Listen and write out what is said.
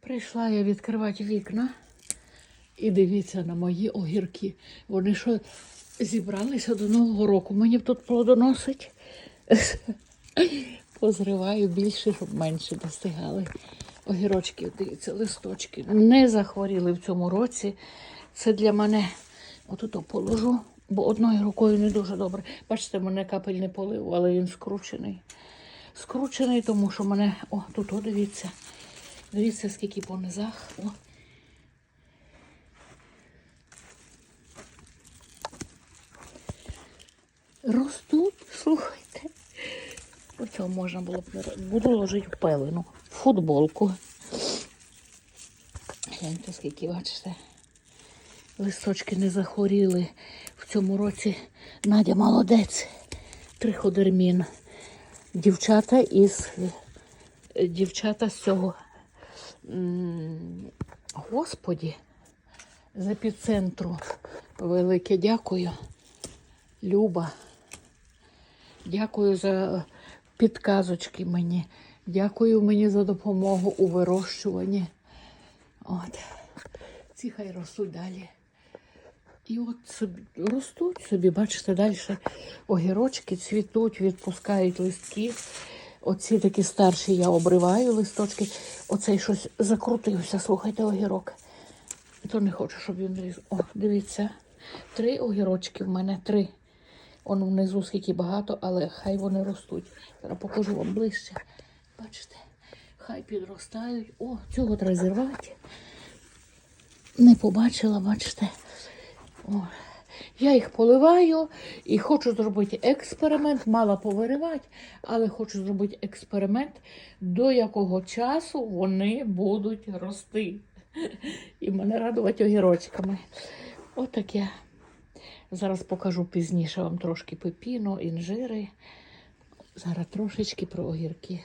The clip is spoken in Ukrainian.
Прийшла я відкривати вікна і дивіться на мої огірки. Вони що зібралися до Нового року. Мені тут плодоносить. Позриваю більше, щоб менше достигали. Огірочки, дивіться, листочки. Не захворіли в цьому році. Це для мене отут положу, бо одною рукою не дуже добре. Бачите, мене капель не полив, але він скручений. Скручений, тому що мене. О, тут, о, дивіться. Дивіться, скільки по низах. О. Ростуть, слухайте. Оцього можна було б Буду ложити в пелену, в футболку. Гляньте, скільки, бачите. Листочки не захворіли. В цьому році Надя молодець. Триходермін. Дівчата із е, дівчата з цього. Господі, з епіцентру. Велике дякую. Люба. Дякую за підказочки мені. Дякую мені за допомогу у вирощуванні. От. Ці хай ростуть далі. І от собі ростуть собі, бачите, далі огірочки цвітуть, відпускають листки. Оці такі старші я обриваю листочки. Оцей щось закрутився, слухайте, огірок. То не хочу, щоб він різ. О, дивіться. Три огірочки в мене, три. Он внизу скільки багато, але хай вони ростуть. Зараз покажу вам ближче. Бачите, хай підростають. О, цього треба зірвати. Не побачила, бачите. О. Я їх поливаю і хочу зробити експеримент. Мала повиривати, але хочу зробити експеримент, до якого часу вони будуть рости. І мене радувати огірочками. Отаке. Зараз покажу пізніше вам трошки пепіно, інжири. Зараз трошечки про огірки.